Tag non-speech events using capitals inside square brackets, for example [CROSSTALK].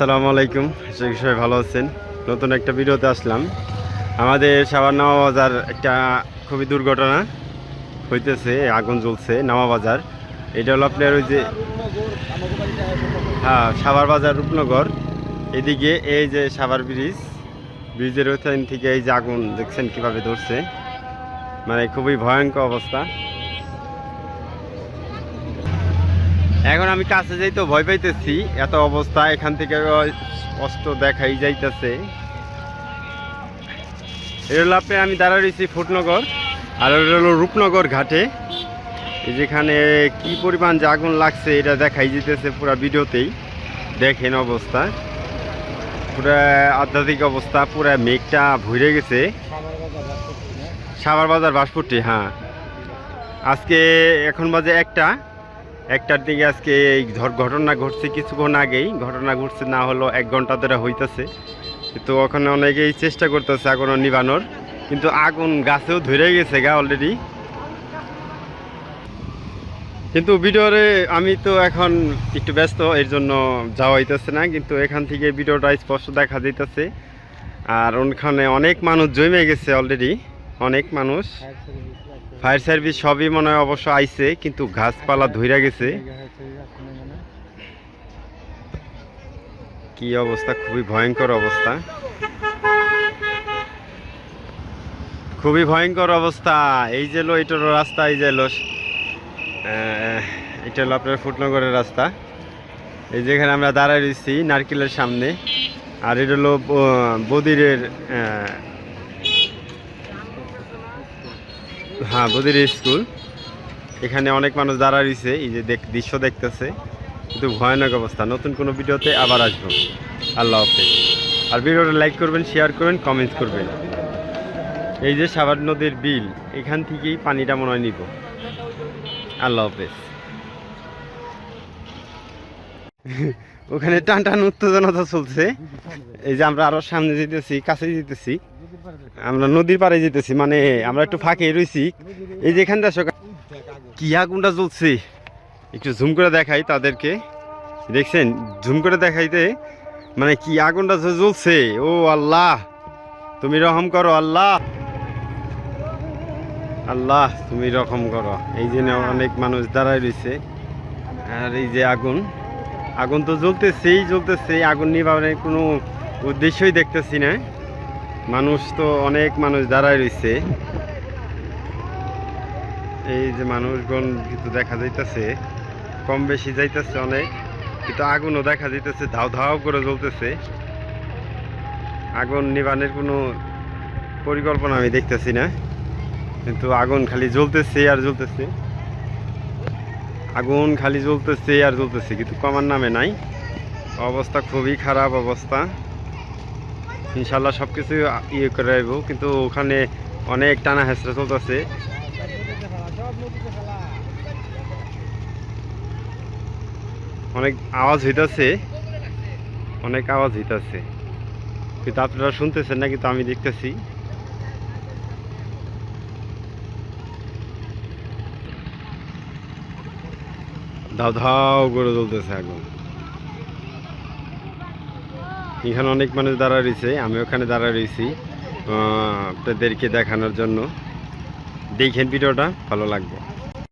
আসসালামু আলাইকুম। সবাই ভালো আছেন। নতুন একটা ভিডিওতে আসলাম। আমাদের সাবার নামা বাজার একটা খুবই দুর্ঘটনা হইতেছে, আগুন জ্বলছে নামা বাজার। এটা হলো আপনার ওই যে হ্যাঁ সাভার বাজার রূপনগর। এদিকে এই যে সাভার ব্রিজ, ব্রিজের ওইখান থেকে এই যে আগুন দেখছেন কীভাবে ধরছে? মানে খুবই ভয়ঙ্কর অবস্থা। এখন আমি কাছে যাই তো ভয় পাইতেছি। এত অবস্থা, এখান থেকে স্পষ্ট দেখাই যাইতেছে। হলো আমি দাঁড়া রয়েছি ফুটনগর, আর হলো রূপনগর ঘাটে। যেখানে কি পরিমাণ যে আগুন লাগছে, এটা দেখাই যেতেছে পুরো ভিডিওতেই। দেখেন অবস্থা। পুরা আধ্যাত্মিক অবস্থা, পুরো মেঘটা ভরে গেছে। সাভার বাজার বাসপুরটি হ্যাঁ। আজকে এখন বাজে একটা। একটার দিকে আজকে এই ঘটনা ঘটছে কিছুক্ষণ আগেই। ঘটনা ঘটছে না হলো এক ঘণ্টা ধরে হইতেছে। কিন্তু ওখানে অনেকেই চেষ্টা করতেছে আগুন নিবানোর কিন্তু আগুন গাছেও ধরে গেছে গা অলরেডি কিন্তু ভিডিওরে আমি তো এখন একটু ব্যস্ত, এর জন্য যাওয়া হইতেছে না। কিন্তু এখান থেকে ভিডিওটা স্পষ্ট দেখা যাইতেছে আর ওখানে অনেক মানুষ জমে গেছে অলরেডি অনেক মানুষ। ফায়ার সার্ভিস সবই মনে হয় অবশ্য আইছে কিন্তু গাছপালা ধইরা গেছে। কি অবস্থা খুবই ভয়ঙ্কর অবস্থা। খুবই ভয়ঙ্কর অবস্থা। এই যে লো এটার রাস্তা এই যে লো এটা হলো আপনার ফুটনগরের রাস্তা। এই যেখানে আমরা দাঁড়ায় রয়েছি নারকেলের সামনে। আর এটা হলো বদিরের হ্যাঁ বদির স্কুল। এখানে অনেক মানুষ দাঁড়া রয়েছে এই যে দৃশ্য দেখতেছে। কিন্তু ভয়ানক অবস্থা। নতুন কোনো ভিডিওতে আবার আসব। আল্লাহ হাফেজ। আর ভিডিওটা লাইক করবেন, শেয়ার করবেন, কমেন্টস করবেন। এই যে সাভার নদীর বিল, এখান থেকেই পানিটা মনে হয় নিব। আল্লাহ হাফেজ। [LAUGHS] ওখানে টান টান উত্তেজনা চলছে। এই যে আমরা আরও সামনে যেতেছি, কাছে যেতেছি। আমরা নদীর পাড়ে যেতেছি মানে আমরা একটু ফাঁকে রয়েছি এই যে এখান থেকে কি আগুনটা জ্বলছে? একটু ঝুম করে দেখাই তাদেরকে। দেখছেন? ঝুম করে দেখাইতে মানে কি আগুনটা জ্বলছে? ও আল্লাহ! তুমি রহম করো, আল্লাহ! আল্লাহ, তুমি রকম করো। এই যে অনেক মানুষ দাঁড়ায় রয়েছে আর এই যে আগুন। আগুন তো জ্বলতেছেই জ্বলতেছে আগুন নিবারণের কোনো উদ্দেশ্যই দেখতেছি না। মানুষ তো অনেক মানুষ দাঁড়ায় রয়েছে। এই যে মানুষগণ কিন্তু দেখা যাইতেছে, কম বেশি যাইতেছে অনেক, কিন্তু আগুনও দেখা যাইতেছে, ধাও ধাও করে জ্বলতেছে। আগুন নিবানের কোনো পরিকল্পনা আমি দেখতেছি না। কিন্তু আগুন খালি জ্বলতেছে আর জ্বলতেছে। আগুন খালি জ্বলতেছে আর জ্বলতেছে, কিন্তু কমার নামে নাই। অবস্থা খুবই খারাপ অবস্থা। ইনশাল্লাহ সব কিছু ইয়ে করে আইব কিন্তু ওখানে অনেক টানা হেসরা চলতেছে। অনেক আওয়াজ হইতাছে, অনেক আওয়াজ হইতাছে। কিন্তু আপনারা শুনতেছেন না, কিন্তু আমি দেখতেছি। ধাও ধাও করে চলতেছে আগুন এখানে অনেক মানুষ দাঁড়া রয়েছে, আমি ওখানে দাঁড়া রয়েছি আপনাদেরকে দেখানোর জন্য। দেখেন ভিডিওটা, ভালো লাগবে।